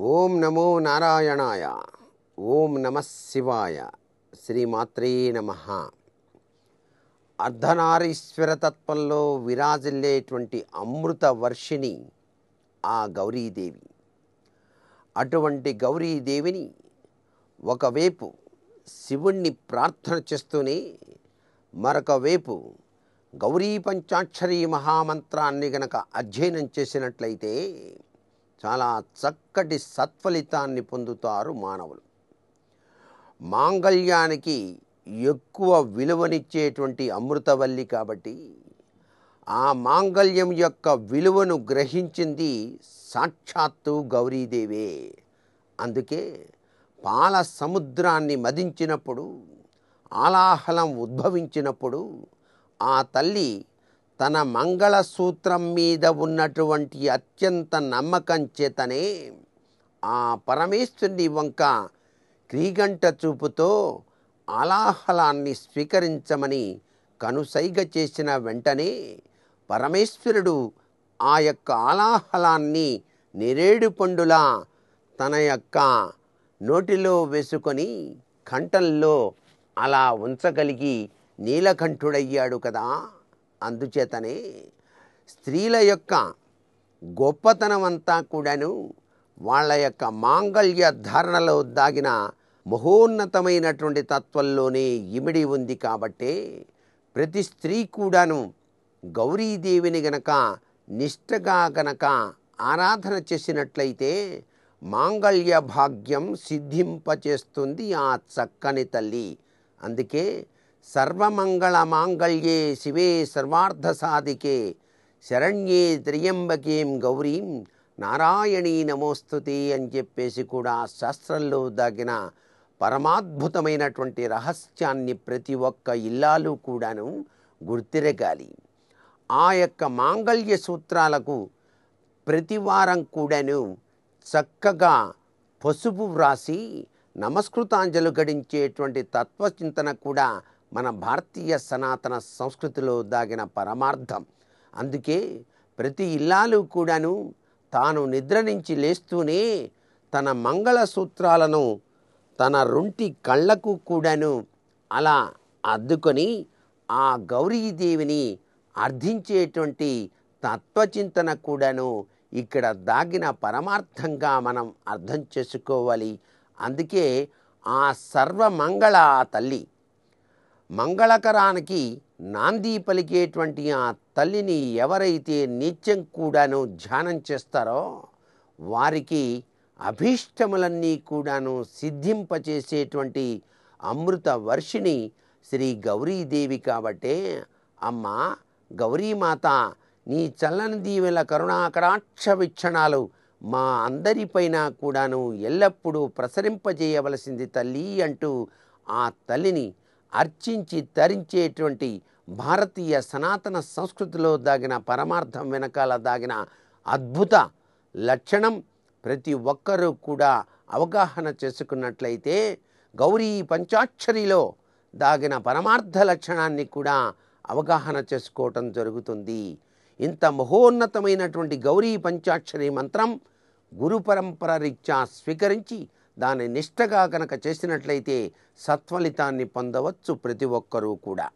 ఓం నమో నారాయణాయ. ఓం నమ శివాయ. శ్రీమాత్రే నమ. అర్ధనారీశ్వర తత్వంలో విరాజిల్లేటువంటి అమృత వర్షిణి ఆ గౌరీదేవి. అటువంటి గౌరీదేవిని ఒకవైపు శివుణ్ణి ప్రార్థన చేస్తూనే మరొక వైపు గౌరీ పంచాక్షరీ మహామంత్రాన్ని గనక అధ్యయనం చేసినట్లయితే చాలా చక్కటి సత్ఫలితాన్ని పొందుతారు మానవులు. మాంగళ్యానికి ఎక్కువ విలువనిచ్చేటువంటి అమృతవల్లి కాబట్టి ఆ మాంగళ్యం యొక్క విలువను గ్రహించింది సాక్షాత్తు గౌరీదేవే. అందుకే పాల సముద్రాన్ని మదించినప్పుడు ఆలాహలం ఉద్భవించినప్పుడు ఆ తల్లి తన మంగళసూత్రం మీద ఉన్నటువంటి అత్యంత నమ్మకం చేతనే ఆ పరమేశ్వరుని వంక క్రీగంట చూపుతో ఆలాహలాన్ని స్వీకరించమని కనుసైగ చేసిన వెంటనే పరమేశ్వరుడు ఆ యొక్క ఆలాహలాన్ని నేరేడు పండులా తన యొక్క నోటిలో వేసుకొని కంఠంలో అలా ఉంచగలిగి నీలకంఠుడయ్యాడు కదా. అందుచేతనే స్త్రీల యొక్క గొప్పతనం అంతా కూడాను వాళ్ళ యొక్క మాంగళ్య ధారణలో దాగిన మహోన్నతమైనటువంటి తత్వంలోనే ఇమిడి ఉంది కాబట్టే ప్రతి స్త్రీ కూడాను గౌరీదేవిని గనక నిష్టగా గనక ఆరాధన చేసినట్లయితే మాంగళ్య భాగ్యం సిద్ధింపచేస్తుంది ఆ చక్కని తల్లి. అందుకే సర్వమంగళ మాంగళ్యే శివే సర్వార్థసాధికే శరణ్యే త్రియంబకేం గౌరీం నారాయణీ నమోస్తుతి అని చెప్పేసి కూడా శాస్త్రంలో దాగిన పరమాద్భుతమైనటువంటి రహస్యాన్ని ప్రతి ఒక్క ఇల్లాలు కూడాను గుర్తిరగాలి. ఆ యొక్క మాంగళ్య సూత్రాలకు ప్రతి వారం కూడాను చక్కగా పసుపు వ్రాసి నమస్కృతాంజలు గడించేటువంటి తత్వచింతన కూడా మన భారతీయ సనాతన సంస్కృతిలో దాగిన పరమార్థం. అందుకే ప్రతి ఇల్లాలు కూడాను తాను నిద్ర నుంచి లేస్తూనే తన మంగళ సూత్రాలను తన రొంటి కళ్ళకు కూడాను అలా అద్దుకొని ఆ గౌరీదేవిని అర్థించేటువంటి తత్వచింతన కూడాను ఇక్కడ దాగిన పరమార్థంగా మనం అర్థం చేసుకోవాలి. అందుకే ఆ సర్వమంగళ తల్లి మంగళకరానికి నాంది పలికేటువంటి ఆ తల్లిని ఎవరైతే నిత్యం కూడాను ధ్యానం చేస్తారో వారికి అభీష్టములన్నీ కూడాను సిద్ధింపచేసేటువంటి అమృత వర్షిణి శ్రీ గౌరీదేవి కాబట్టే అమ్మ గౌరీమాత నీ చల్లని దీవెల కరుణాకరాక్ష విక్షణాలు మా అందరిపైన కూడాను ఎల్లప్పుడూ ప్రసరింపజేయవలసింది తల్లి అంటూ ఆ తల్లిని అర్చించి తరించేటువంటి భారతీయ సనాతన సంస్కృతిలో దాగిన పరమార్థం వెనకాల దాగిన అద్భుత లక్షణం ప్రతి ఒక్కరూ కూడా అవగాహన చేసుకున్నట్లయితే గౌరీ పంచాక్షరిలో దాగిన పరమార్థ లక్షణాన్ని కూడా అవగాహన చేసుకోవటం జరుగుతుంది. ఇంత మహోన్నతమైనటువంటి గౌరీ పంచాక్షరి మంత్రం గురు పరంపర రీత్యా స్వీకరించి దాని నిష్టగా కనుక చేసినట్లయితే సత్ఫలితాన్ని పొందవచ్చు ప్రతి ఒక్కరూ కూడా.